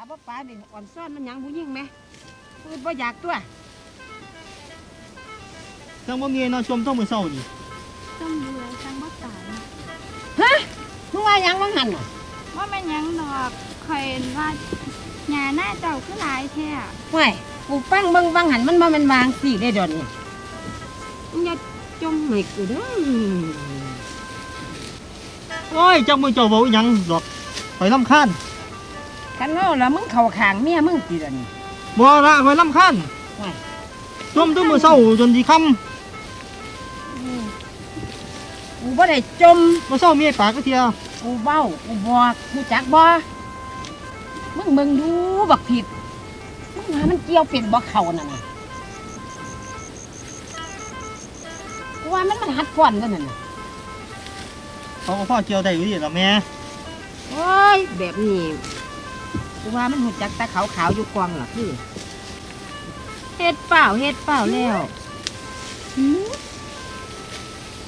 าบ่ปลานี่อ่อนซ่อนมันหยังผู้หญิงไหมปืนบ่อยากตัวจังบ่มีเนาะชมต้องมื้อเช้านี่ต้องดูแลจังบ่ตายนะฮะมึงว่าหยังว่าหันน่ะว่าแม่นหยังดอกคอยว่าหญ้าหน้าเจ้าคือหลายแท้อะไม่กูฟังเบิ่งวังหันมันบ่แม่นวางสิได้ดอนนี่มึงอย่าจมให้กูเด้อโอ้ยจังมื้อเจ้าเว้าอีหยังดอกข่อยรำคาญ คันเฮาแล้วมึงเข้าข้างเมียมึงติดอนนี่ บ่ละข่อยรำคาญไม่ชมต้องมื้อเช้าจนสิค่ำกูบ่ได้จม มื้อเช้ามีไอ้ปากก็เที่ยกูเบ้ากูบอกกูจักบ่มึงเบิ่งดูบักผิด มึงหามันเกี่ยวเป็นบ่เข้านั่นน่ะกูว่ามันมันหัดก่อนกันนั่นน่ะเขาก็พ่อเกี่ยวได้อยู่ดิล่ะแม่ โอ้ยแบบนี้ กูว่ามันหูจักตาขาวขาวๆอยู่กองหรอคือเฮ็ดเปล่าเฮ็ดเปล่าแล้วหืม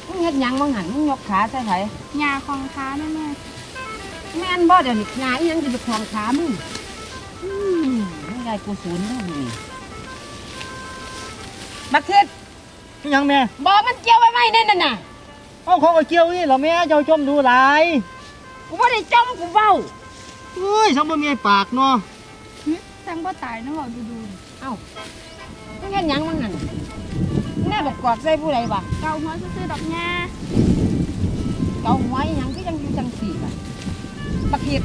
มึงเฮ็ดหยังมึงหันมึงยกขาใส่ไผหญ้าของค้าแม่แม่แม่นบ่เดี๋ยวนี้งานอีหยังสิไปคลองขามึงอืมมึงได้กูศูนย์เด้อมึงนี่บักเทศอีหยังแม่บ่มันเกี่ยวไว้ไว้นั่นน่ะน่ะเอ้าเขาก็เกี่ยวนี่ล่ะแม่เจ้าชมดูหลายกูบ่ได้จมกูเบ้า เอ้ยจังบ่มีไอ้ปากเนาะหึจังบ่ตายนะบอกดูดูๆนี่เอ้ามึงเฮ็ดหยังมึงนั่นแม่บอกกอดใส่ผู้ใดบ่เกาหัวซื่อๆดอกหญ้าเกาหัวอีหยังก็ยังอยู่จังสี่บ่ะบักเทศ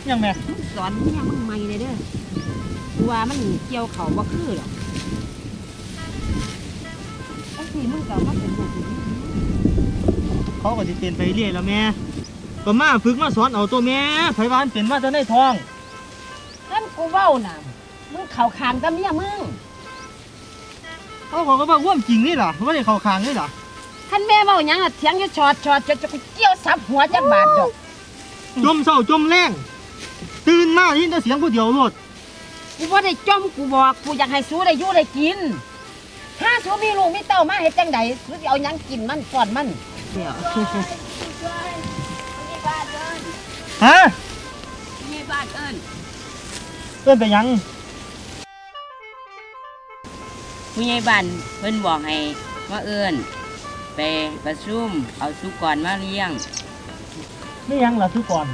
อีหยังแม่มึงสอนเมียมึงใหม่เลยเด้อกูว่ามันเกี่ยวเขาบ่คือหรอกไอ้ที่มึงเก่ามาเป็นลูกผู้หญิงเขาก็สิเป็นไปเรื่อยล่ะแม่ ก็มาฝึกมาสอนเอาตัวแม่ไผว่ามันเป็นมาแต่ในท้องท่านกูเว้าน่ะมึงเข่าคางกับเมียมึงเขาก็ก็บอกว่าจริงนี่ล่ะบ่ได้เข้าข้างนี่ล่ะท่านแม่เว้าหยังอะเถียงอยู่ชอดชอดจะจะกูเกี่ยวสับหัวจักบาทดอกจมเศร้าจมแรงตื่นมาได้ยินแต่เสียงผู้เดียวโลดกูบ่ได้จมกูบอกกูอยากให้สู้ได้อยู่ได้กิน ถ้าสู้มีลูกมีเต้ามาเฮ็ดจังไดสู้สิเอาหยังกินมันก่อนมันเดี๋ยว ฮะมีบ้านเอิ้นเอิ้นไปหยังผู้ใหญ่บ้านเพิ่นบอกให้มาเอิ้นไปประชุมเอาสุกรมาเลี้ยงไม่หยังล่ะทุกก่อน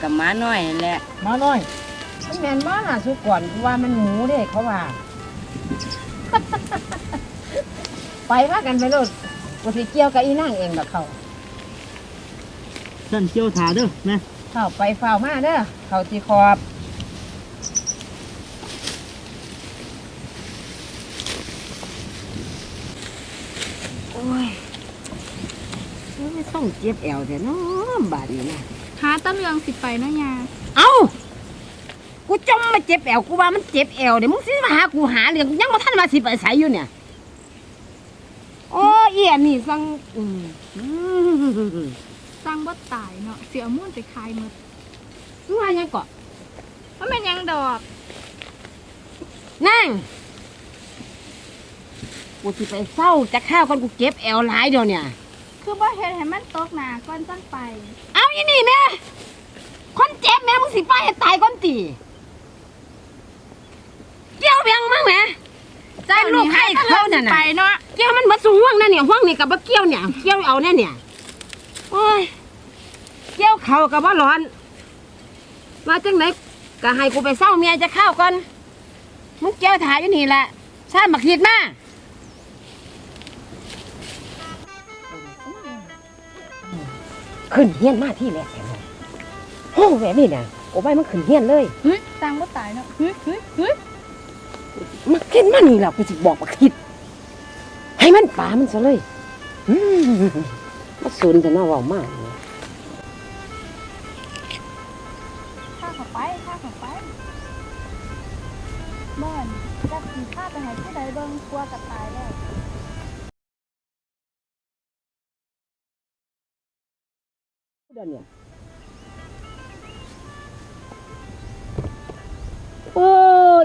กับหมาน้อยนั่นแหละมาหน่อยมันแม่นบ่น่ะสู้ก่อนกูว่ามันหมูเด้เขาว่า ไปว่ากันไปโลดกูสิเกี่ยวกับอีนางเองดอกเขา ฉันเที่ยวถาเด้อแม่เข้าไปเฝ้ามาเด้อเขาสิขอบโอ้ยไม่ต้องเจ็บแอวแต่น้อบาดนี้นะหาตะเลืองสิไปเนาะหญ้าเอ้ากูจมมาเจ็บแอวกูว่ามันเจ็บแอวเดี๋ยวมึงสิมาหากูหาเรื่องยังมาท่านมาสิไปใสอยู่เนี่ยโอ้เอียนี่สังอืม อืมจังบ่ตายเนาะเสียมุ่นไปขายหมดมึงว่าหยังเกาะว่าแม่นหยังดอกนั่งกูสิไปเศร้าจะข้าวก่อนกูเก็บแอวหลายเดี๋ยวเนี่ย คือบ่เฮ็ดให้มันตกหน้าก่อนจังไป เอาอีนี่แม่คนเจ็บแม่มึงสิไปให้ตายก่อนตีเกี่ยวเบียงมั้งแม่จ้างลูกให้เขาเนี่ยไปนะเนาะ เกี่ยวมันมาสูงห่วงนั่นเนี่ยห่วงนี่กับบ่เกี่ยวเนี่ยเกี่ยวเอาแน่เนี่ย โอ้ยเกี่ยวเขากับบ่ร้อน มาจังไหนก็ให้กูไปเศร้าเมียจะเข้าวก่อน มึงเกี่ยวถ่ายอยู่นี่แหละชาติมาขีดมาขึ้นเฮียนมาที่แรกแถวโอ้แบบนี้เนี่ยโอ้ใบมันขึ้นเฮียนเลยหึจังบ่ตายเนาะหึหึหึมาเก็นมานี่แหละกูสิบอกมาคิด ให้มันป่ามันซะเลย อืม มาสูนจะน่าเว่ามากเลยข้าเข้าไปข้าเข้าไปบ่อนจักสิพาไปให้ผู้ใดเบิ่งกลัวกับตายแล้วเดือนเนี่ยโอ้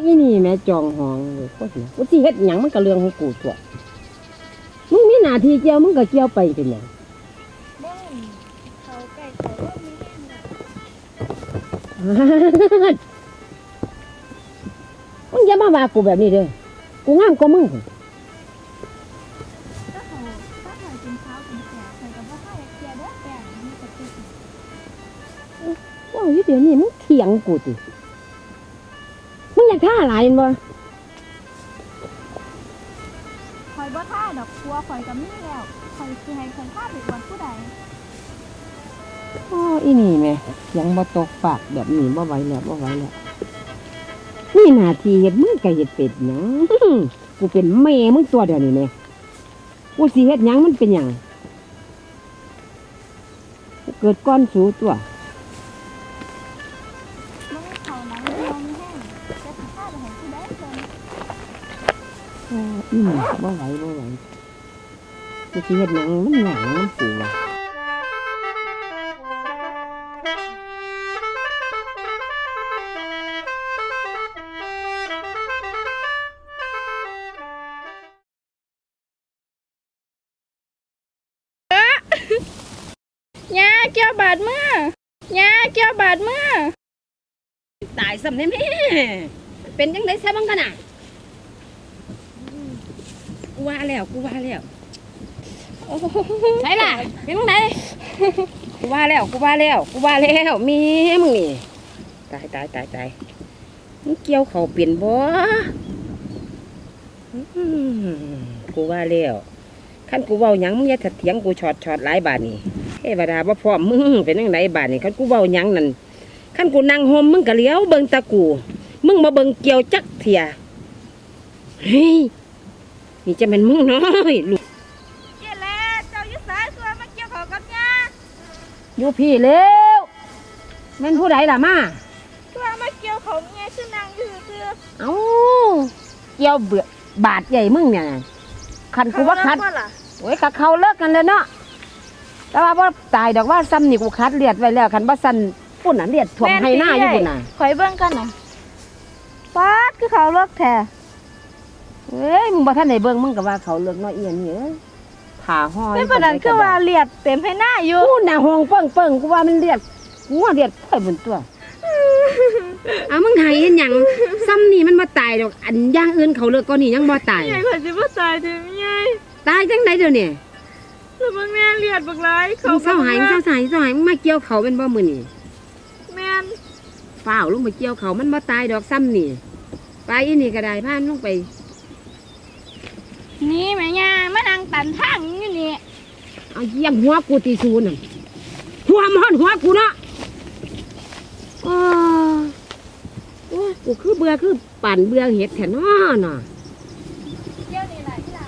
อีนี่แม่จองหองเลยโคตรนะกูสิเฮ็ดหยังมันก็เรื่องของกูตัวมึงมีหน้าที่เกี่ยวมึงก็เกี่ยวไปเป็นหยัง มีแรงแล้วมึงอย่ามาว่ากูแบบนี้เด้อกูงามกว่ามึงพุ่นก็เขาก็เคยกินข้าวกินแกงเคยกับว่าข้าวเกียเด้อแกงนี่ก็คือว่าอยู่เดี๋ยวนี้มึงเถียงกูติมึงอยากท่าอะไรบ่คอยบ่ท่าดอกครัวคอยกับมีแล้วคอยสิให้คอยท่าไปอวดผู้ใด อ๋ออีนี่แม่เถียงบ่ตกปากแบบนี้บ่ไหวแล้วบ่ไหวแล้วนี่หน้าที่เฮ็ดมึงก็เฮ็ดเป็ดหยังกูเป็นแม่มึงตัวเดียวนี่แม่กูสิเฮ็ดหยังมันเป็นหยังกูเกิดก้อนสูตัวมันเขาหนังยอมแห้งจะสิท่าไปให้ผู้ใดเพิ่นอ๋ออีนี่บ่ไหวบ่ไหวกูสิเฮ็ดหยังมันหยังมันปูว่ะ ยาเกี่ยวบาดมือยาเกี่ยวบาดมือตายสำเนีแม่เป็นจังได๋ซะบังกันน่ะกูว่าแล้วกูว่าแล้วใช่ล่ะเป็นจังไดกูว่าแล้วกูว่าแล้วกูว่าแล้วแมีมึงนี่ตายตายตายตายมึงเกี่ยวเขาเปลี่ยนบ่อืมกูว่าแล้วคันกูเว้าหยังมึงอย่าถัดเถียงกูช็อตช็อตหลายบาทนี่ เทวดาบ่พร้อมมึงเป็นจังไดบาทนี่คันกูเว้าหยังนั่นคันกูนั่งห่มมึงก็เลี้ยวเบิ่งตากู มึงมาเบิ่งเกี่ยวจักเถียเฮ้ยนี่จะเป็นมึงน้อยลูกเจ๊แล้วเจ้าอยู่สายคือมาเกี่ยวเขากับยาอยู่พี่เร็วแม่นผู้ใดล่ะมาคือมาเกี่ยวเขาเมียชื่อนางอยู่ซื่อเอ้าเกี่ยวเบื่อบาดใหญ่มึงเนี่ยคันกูว่าคัดล่ะโอ้ยคัดเขาเลิกกันเลยเนาะ แต่ว่าบ่ตายดอกว่าซ้ำนี่กูคัดเลียดไว้แล้วคันบ่สั่นปุ่นน่ะเลียดถ่วมให้หน้าอยู่ปุ่นน่ะข่อยเบิ่งกันน่ะป๊าดคือเขาเลิกแท้เอ้ยมึงบ่ทันได้เบิ่งมึงก็ว่าเขาเลิกเนาะเอียนนี่เอ้ยผ่าห้อยเป็นปานนั้นคือว่าเลียดเต็มให้หน้าอยู่กูน่ะห้องเปิ้งเปิ้งกูว่ามันเลียดกูว่าเลียดค่อยบนตัวอะมึงหายเห็นหยังซ้ำนี่มันบ่ตายดอกอันอย่างอื่นเขาเลิกก็นี่ยังบ่ตายใหญ่ข่อยสิบ่ตายเด้อใหญ่ตายจังไดเดี๋ยวนี้ แล้วมึงแม่เลียดบักหลายมึงเศร้าหายมึงเศร้าหายเศร้าหายมึงมาเกี่ยวเขาเป็นบ่มื้อนี่แม่นฝ้าวลงไปเกี่ยวเขามันบ่ตายดอกซ้ำนี่ไปอีนี่ก็ได้พานลงไป นี่แม่ย่ามานั่งตันทางอยู่นี่เอาเยี่ยมหัวกูตีศูนย์น่ะหัวมันหัวกูเนาะอ้อโอ้ยกูคือเบื่อคือปั่นเบื่อเห็ดแท้เนาะน่ะ เดี๋ยวนี้ล่ะอีหล่ะ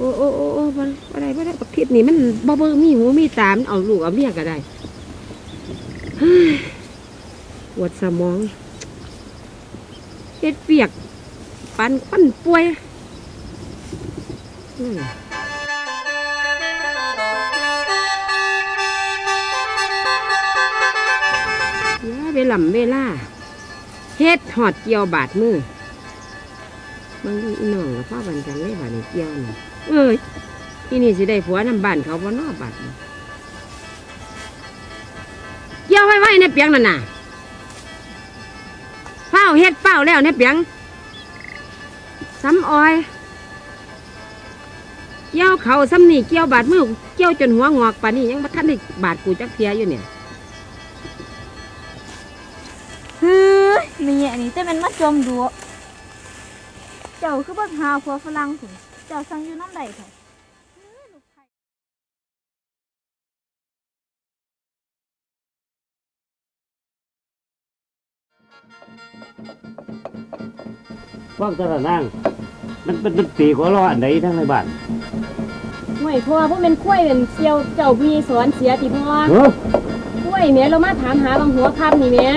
โอ้โอ้โอ้โอ้บ่บ่ได้บ่ได้บักทิศนี่มันบ่เบิ่งมีหูมีตามเอาลูกเอาเมียก็ได้ปวดสมองเฮ็ดเปียกปันควันป่วยนั่นอย่าไปลำเวลาเฮ็ดหอดเกี่ยวบาดมือ บางทีอีน้องกับพ่อบันกันเลยบาดเกี่ยวนี่ เอ้ยที่นี่สิได้ผัวนำบ้านเขาบ่นอบาดนี้เกี่ยวไว้ไว้ในเปียงนั่นน่ะเฝ้าเฮ็ดเฝ้าแล้วในเปียงซ้ำออย เกี่ยวเขาซ้ำนี่เกี่ยวบาดมือเกี่ยวจนหัวงอกป่านนี้ยังบ่ทันได้บาดกูจักเทียอยู่เนี่ยฮือมีอันนี้จะเป็นมาจมดู เจ้าคือบ่หาผัวฝรั่งพุ่น เจ้าสั่งอยู่น้ำใดเถอะว่างตระนั่งมันเป็นเป็นปีกว่าล้ออันใดทั้งในบ้านห่วยพ่อพ่อเป็นกล้วยเป็นเซียวเจ้าพี่สอนเสียติพ่อเฮ้อกล้วยแม่เรามาถามหาบางหัวคำนี่แม่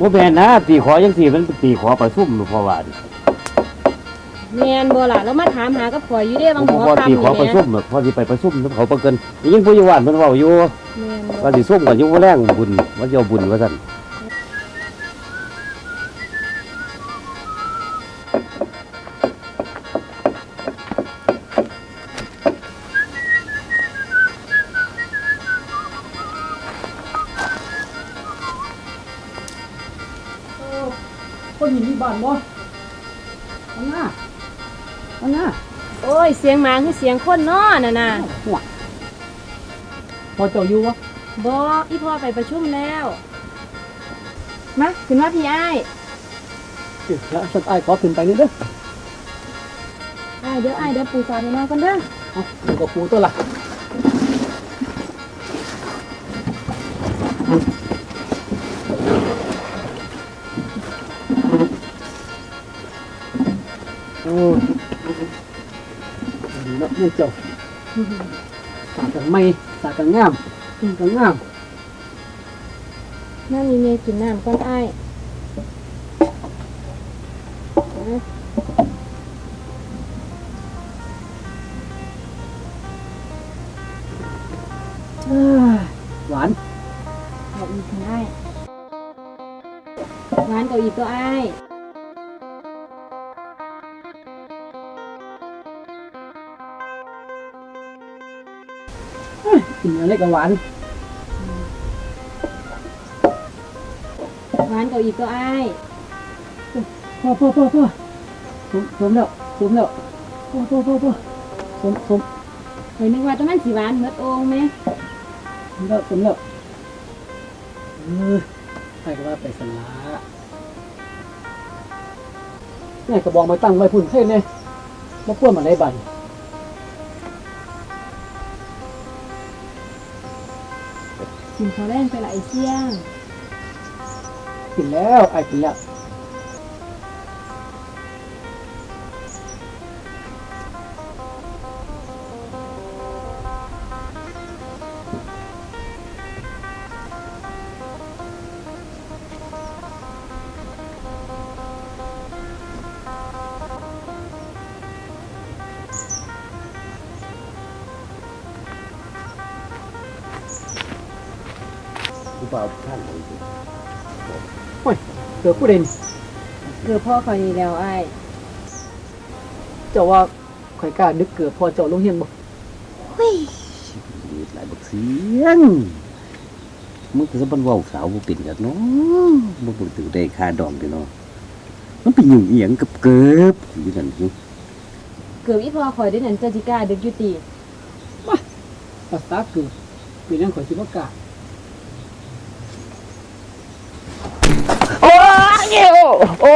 บ่แม่นนะปีขอจังสี่มันเป็นปีขอประซุ่มหรือพอว่าดิ แมนบ่ล่ะแล้วมาถามหากับข่อยอยู่เด้บางหัวพ่อคำสิขอประซุ่มแบบพ่อสิไปประซุ่มแล้วเขาประเกินยิ่งผู้อยู่บ้านเพิ่นเว้าอยู่แม่นบ่ว่าสิซุ่มกันอยู่บ่แรงบุญว่าสิเาบุญว่าสั่นคนหญิงที่บ้านบ่ เอาหน้าโอ้ย เสียงหมาคือเสียงคนเนาะน่ะน่ะพอเจ้าอยู่วะบ่อีพ่อไปประชุมแล้ว มาขึ้นมาพี่อ้ายเดี๋ยวสักไอ้ายขอขึ้นไปนิดเด้ออ้ายเดี๋ยวอ้ายเดี๋ยวปู่สอนให้มาก่อนเด้อเอาเดี๋ยวก็ปูตัวละโอ้ ดีเนาะนี่เจ้าสากันไม่สากันงามอืมกันงาม กินน้ำก่อนอ้ายเอาเอ้ยหวานเอาอีกค่ะอ้ายหวานกับอีกตัวอ้ายกินอะไรกับหวานหวานกับอีกตัวอ้ายพ่อพ่อพ่อพ่อสมสมแล้วสมแล้วพ่อพ่อพ่อพ่อสมสมเฮ้ยนึกว่าจะมันสีหวานเหมือนโอ่งไหมสมแล้วสมแล้วเออใครก็ว่าไปสลาเนี่ยกระบองมาตั้งไว้พุ่นเท่เนี่ยมาพ่วงมาในบัน กินข้าวแรงไปหลายเที่ยง กินแล้วไอ้กินแล้ว กูเปล่าท่านเลยโอ้ยเกิดผู้เด่นเกือบพ่อคอยนี่แล้วไอ้ายเจ้าว่าข่อยกล้านึกเกิดพอเจ้าลงเฮียนบ่เฮ้ยมีหลายบักเสียงมันก็จะบันเว้าสาวบ่เป็นกันเนาะบ่บ่ถือได้ค่าดองเด้เนาะมันไปยุ่งอีหยังกับเกิบอยู่นั่นอยู่เกือบอีพ่อคอยได้นั่นเจ้าจิกล้าดึกอยุติ ภาษาเกิดเป็นเรื่งข่อยสิบ่กล้า อ้ยโอ้โอ้